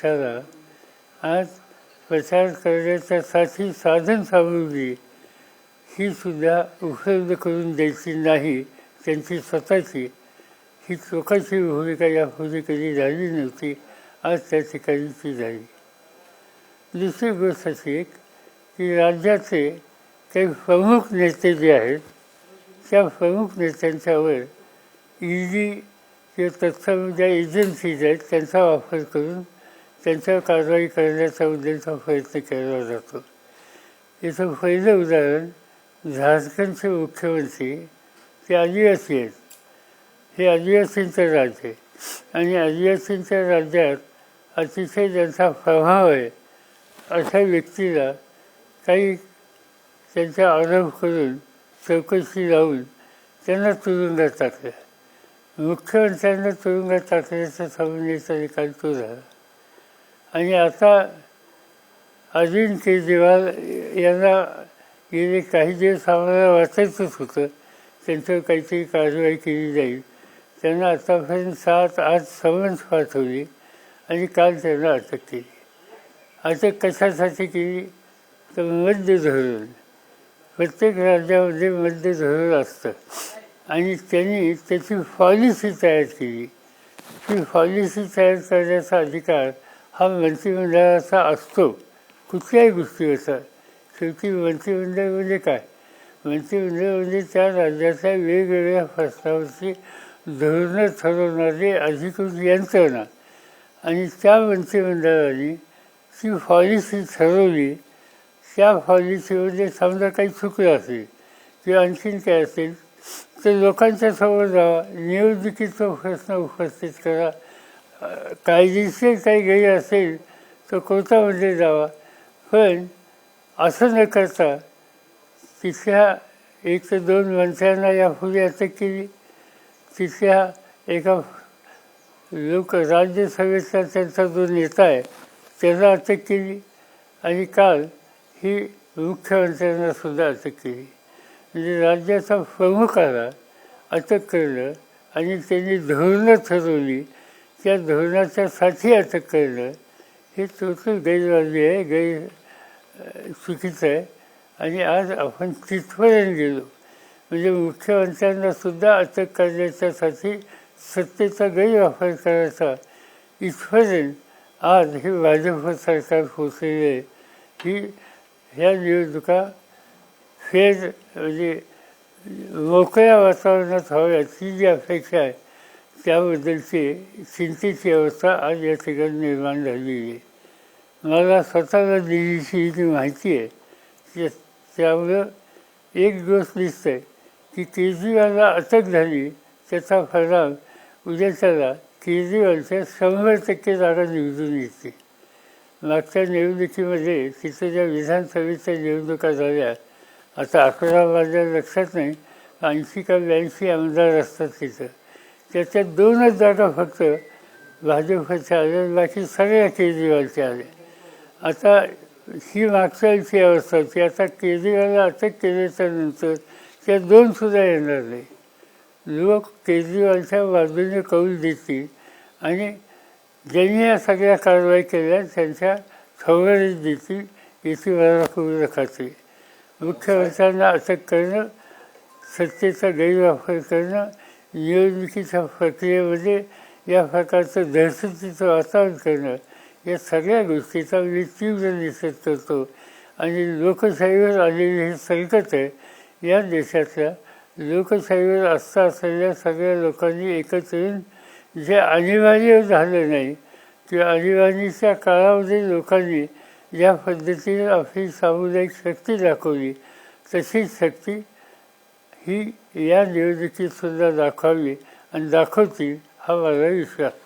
पक्षाला आज प्रचार करण्याच्यासाठी साधन सामग्री ही सुद्धा उपलब्ध करून द्यायची नाही त्यांची स्वतःची. ही चोखाची भूमिका यापूर्वी कधी झाली नव्हती आज त्या ठिकाणी ती झाली. दुसरी गोष्ट अशी एक की राज्याचे काही प्रमुख नेते जे आहेत त्या प्रमुख नेत्यांच्यावर ईडी किंवा तत्सम ज्या एजन्सीज आहेत त्यांचा वापर करून त्यांच्यावर कारवाई करण्याचा उद्देशाचा प्रयत्न केला जातो. याचं पहिलं उदाहरण झारखंडचे मुख्यमंत्री ते आदिवासी आहेत. हे आदिवासींचं राज्य आहे. आणि आदिवासींच्या राज्यात अतिशय ज्यांचा प्रभाव आहे अशा व्यक्तीला काही त्यांचा आरोप करून चौकशी लावून त्यांना तुरुंगात टाकलं. मुख्यमंत्र्यांना तुरुंगात टाकण्याचा सामान्याचा निकाल तो झाला आणि आता अरविंद केजरीवाल यांना गेले काही दिवस आम्हाला वाचायचंच होतं. त्यांच्यावर काहीतरी कारवाई केली जाईल. त्यांना आतापर्यंत सात आठ समन्स पाठवली आणि काल त्यांना अटक केली. अटक कशासाठी केली? तर मध्य धोरण. प्रत्येक राज्यामध्ये मध्य धोरण असतं. आणि त्यांनी त्याची पॉलिसी तयार केली. ती पॉलिसी तयार करण्याचा अधिकार हा मंत्रिमंडळाचा असतो. कुठल्याही गोष्टीचा शेवटी मंत्रिमंडळ म्हणजे काय? मंत्रिमंडळ म्हणजे त्या राज्याच्या वेगवेगळ्या प्रस्तावाची धोरणं ठरवणारी अधिकृत यंत्रणा. आणि त्या मंत्रिमंडळाने ती पॉलिसी ठरवली त्या पॉलिसीमध्ये समजा काही चुकलं असेल किंवा आणखीन काय असेल तर लोकांच्या समोर जावा निवडणुकीचा प्रश्न उपस्थित करा. कायदेशीर काही गैर असेल तर कोर्टामध्ये जावा. पण असं न करता तिथल्या एक तर दोन मंत्र्यांना यापूर्वी अटक केली. तिथल्या एका लोक राज्यसभेचा त्यांचा जो नेता आहे त्याला अटक केली आणि काल ही मुख्यमंत्र्यांना सुद्धा अटक केली. म्हणजे राज्याचा प्रमुखाला अटक करणं आणि त्यांनी धोरणं ठरवली त्या धोरणाच्या साठी अटक करणं हे टोटल गैरवाजी आहे गैर चुकीचं आहे. आणि आज आपण तिथपर्यंत गेलो. म्हणजे मुख्यमंत्र्यांना सुद्धा अटक करण्याच्यासाठी सत्तेचा गैरवापर करायचा. इथपर्यंत आज हे भाजप सरकार पोचलेले आहे. ही ह्या निवडणुका फेर म्हणजे मोकळ्या वातावरणात हव्यात ही जी अपेक्षा आहे. त्याबद्दलची चिंतेची अवस्था आज या ठिकाणी निर्माण झालेली आहे. मला स्वतःला दिलीची जी माहिती आहे त्यामुळं एक गोष्ट दिसतंय की केजरीवालला अटक झाली. त्याचा परिणाम उद्याच्याला केजरीवालच्या शंभर टक्के जागा निवडून येते. मागच्या निवडणुकीमध्ये तिथं ज्या विधानसभेच्या निवडणुका झाल्या. आता अकरा माझ्या लक्षात नाही ऐंशी का ब्याऐंशी आमदार असतात तिथं. त्याच्यात दोनच जागा फक्त भाजपच्या आल्या बाकी सगळ्या केजरीवालच्या आल्या आता ही मागच्या वेळची अवस्था होती. आता केजरीवालला अटक केल्याच्यानंतर त्या दोनसुद्धा येणार नाही. लोक केजरीवालच्या बाजूने कौल देतील आणि ज्यांनी या सगळ्या कारवाई केल्या त्यांच्या खबरच देतील याची मला पूर्ण खात्री मुख्यमंत्र्यांना अटक करणं सत्तेचा गैरवापर करणं निवडणुकीच्या प्रक्रियेमध्ये या प्रकारचं दहशतीचं वातावरण करणं या सगळ्या गोष्टीचा मी तीव्र निषेध करतो. आणि लोकशाहीवर आलेले हे संकट आहे या देशातल्या लोकशाहीवर आस्था असलेल्या सगळ्या लोकांनी एकत्र येऊन जे अनिवार्य झालं नाही किंवा आणीबाणीच्या काळामध्ये लोकांनी ज्या पद्धतीने आपली सामुदायिक शक्ती दाखवली. तशीच शक्ती ही या निवडणुकीत सुद्धा दाखवावी आणि दाखवतील हा माझा विश्वास.